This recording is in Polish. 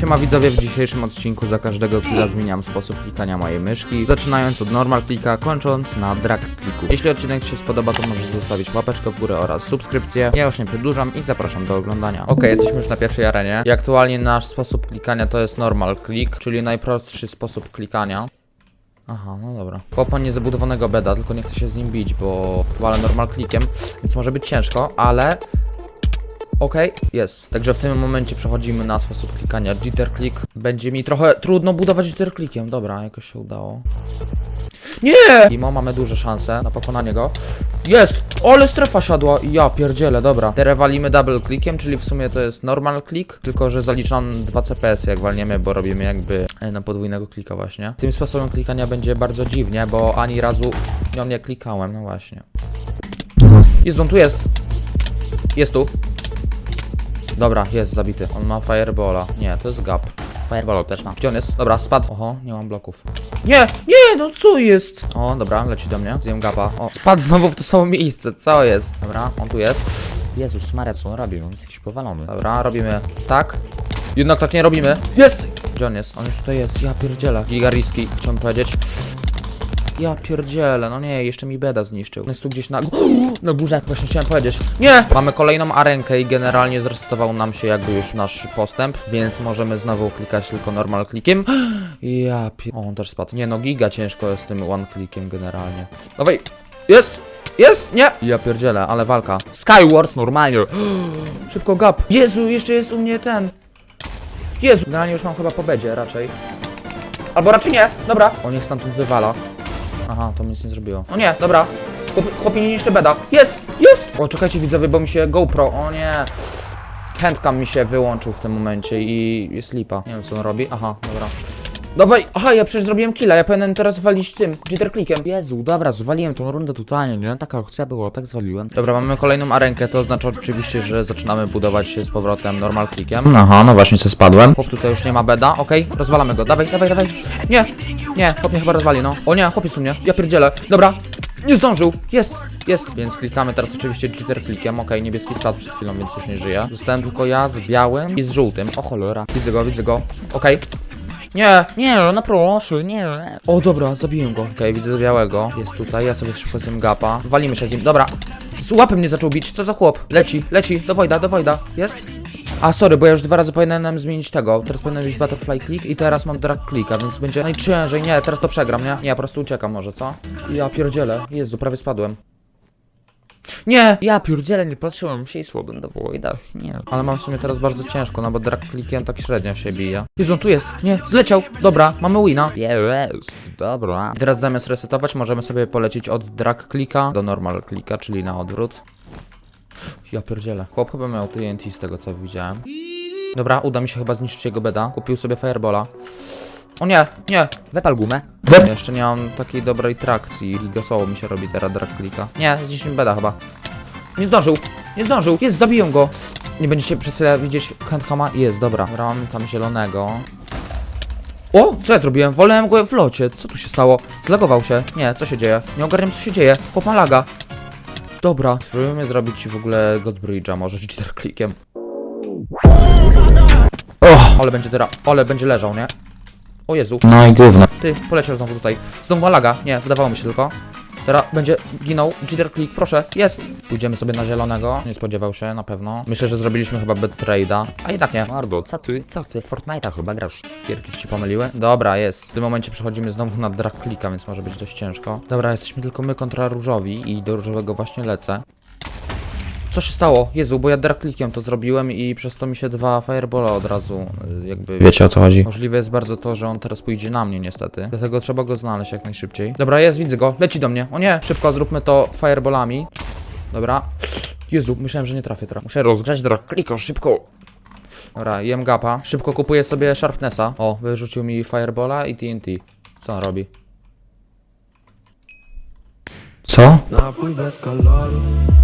Siema widzowie, w dzisiejszym odcinku za każdego killa zmieniam sposób klikania mojej myszki, zaczynając od normal klika, kończąc na drag kliku. Jeśli odcinek Ci się spodoba, to możesz zostawić łapeczkę w górę oraz subskrypcję. Ja już nie przedłużam i zapraszam do oglądania. Ok, jesteśmy już na pierwszej arenie i aktualnie nasz sposób klikania to jest normal click, czyli najprostszy sposób klikania. Aha, no dobra. Chłopa niezabudowanego beda, tylko nie chcę się z nim bić, bo walę normal clickiem, więc może być ciężko, ale Okej, jest. Także w tym momencie przechodzimy na sposób klikania jitter click. Będzie mi trochę trudno budować jitter clickiem. Dobra, jakoś się udało. Nie! Mimo mamy duże szanse na pokonanie go. Jest! Ale strefa siadła! Ja pierdzielę, dobra. Teraz walimy double clickiem, czyli w sumie to jest normal click, tylko że zaliczam 2 CPS jak walniemy, bo robimy jakby e, na podwójnego klika właśnie. Tym sposobem klikania będzie bardzo dziwnie, bo ani razu nią nie klikałem, no właśnie. Jest on tu jest! Jest tu. Dobra, jest zabity. On ma firebola. Nie, to jest gap. Fireball też ma. Gdzie on jest? Dobra, spadł. Oho, nie mam bloków. Nie, nie, no co jest? O, dobra, leci do mnie. Zjem gapa. O, spadł znowu w to samo miejsce. Co jest? Dobra, on tu jest. Jezus Maria, co on robi? On jest jakiś powalony. Dobra, robimy tak. Jednak tak nie robimy. Jest! Gdzie on jest? On już tutaj jest. Ja pierdzielę. Giga riski, chciałbym powiedzieć. Ja pierdzielę, no nie, jeszcze mi beda zniszczył. Jest tu gdzieś na, na górze, właśnie chciałem powiedzieć. Nie! Mamy kolejną arenkę i generalnie zresetował nam się jakby już nasz postęp, więc możemy znowu klikać tylko normal klikiem. Ja pier... O, on też spadł. Nie no, giga ciężko jest z tym one klikiem generalnie. Dawaj! Jest! Jest! Nie! Ja pierdzielę, ale walka. Skywars normalnie. Szybko gap. Jezu, jeszcze jest u mnie ten. Jezu. Generalnie już mam chyba po bedzie raczej. Albo raczej nie. Dobra. O, niech stamtąd wywala. Aha, to mi nic nie zrobiło. O nie, dobra. Chłop- Chłopie nie niszczy beda. Jest! Jest! O, czekajcie widzowie, bo mi się GoPro, o nie. Handcam mi się wyłączył w tym momencie i jest lipa. Nie wiem co on robi. Aha, dobra. Dawaj! Aha, ja przecież zrobiłem killa, ja powinienem teraz walić tym, jitter clickiem. Jezu, dobra, zwaliłem tą rundę totalnie, nie? Taka akcja była, tak zwaliłem. Dobra, mamy kolejną arenkę, to oznacza oczywiście, że zaczynamy budować się z powrotem normal clickiem. Aha, no właśnie się spadłem. Chłop tutaj już nie ma beda, okej, rozwalamy go, dawaj, dawaj, dawaj. Nie, nie, chłop mnie chyba rozwali, no. O nie, chłopiec u mnie, ja pierdzielę. Dobra, nie zdążył, jest, jest. Więc klikamy teraz oczywiście jitter clickiem, okej, niebieski spadł przed chwilą, więc już nie żyje. Zostałem tylko ja z białym i z żółtym. O cholera, widzę go, widzę go, okej. Nie, Nie, no proszę, nie. o dobra, zabiłem go. Okej, widzę białego. Jest tutaj, ja sobie szybko zjem gapa. Walimy się z nim, dobra. Z łapem mnie zaczął bić, co za chłop? Leci, leci, do Wojda, do Wojda. Jest? A sorry, bo ja już dwa razy powinienem zmienić tego. Teraz powinienem mieć butterfly click i teraz mam drag clicka, więc będzie najciężej. Nie, teraz to przegram, nie? Nie, ja po prostu uciekam może, co? Ja pierdzielę. Jezu, prawie spadłem. Nie! Ja pierdzielę, nie patrzyłem się i słabym do Wojda. Nie. Ale mam w sumie teraz bardzo ciężko, no bo drag clickiem tak średnio się bije. Jezu, on tu jest! Nie, zleciał! Dobra, mamy wina. Jest, dobra. I teraz zamiast resetować możemy sobie polecieć od drag klika do normal klika, czyli na odwrót. Ja pierdzielę. Chłop chyba miał TNT z tego co widziałem. Dobra, uda mi się chyba zniszczyć jego beda. Kupił sobie firebola. O nie, nie. Wepal gumę. Jeszcze nie mam takiej dobrej trakcji. Gasoło mi się robi teraz drag klika. Nie, zniszczyłem beda chyba. Nie zdążył, nie zdążył. Jest, zabiję go. Nie będziecie przez chwilę widzieć handcama. Jest, dobra. Mam tam zielonego. O, co ja zrobiłem? Wolałem go w locie. Co tu się stało? Zlagował się. Nie, co się dzieje? Nie ogarniam co się dzieje. Chłop ma laga. Dobra, spróbujmy zrobić w ogóle Godbridge'a, może cheater klikiem. O, ale będzie teraz, ale będzie leżał, nie? O Jezu. No i gówno. Ty, poleciał znowu tutaj. Znowu ma laga. Nie, wydawało mi się tylko. Teraz będzie ginął. Jitter click, proszę. Jest. Pójdziemy sobie na zielonego. Nie spodziewał się, na pewno. Myślę, że zrobiliśmy chyba bad trade'a. A jednak nie. Mardo, co ty, co ty, Fortnite'a chyba grasz. Gierki ci pomyliły? Dobra, jest. W tym momencie przechodzimy znowu na drag clicka, więc może być dość ciężko. Dobra, jesteśmy tylko my kontra różowi i do różowego właśnie lecę. Co się stało? Jezu, bo ja drag clickiem to zrobiłem i przez to mi się dwa firebola od razu y, jakby... Wiecie o co chodzi. Możliwe jest bardzo to, że on teraz pójdzie na mnie niestety. Dlatego trzeba go znaleźć jak najszybciej. Dobra, jest, widzę go. Leci do mnie. O nie, szybko zróbmy to fireballami. Dobra. Jezu, myślałem, że nie trafię teraz. Muszę rozgrzać drag clicka, szybko. Dobra, jem gapa. Szybko kupuję sobie Sharpnessa. O, wyrzucił mi Firebola i TNT. Co on robi? Co? Napój bez kalorii,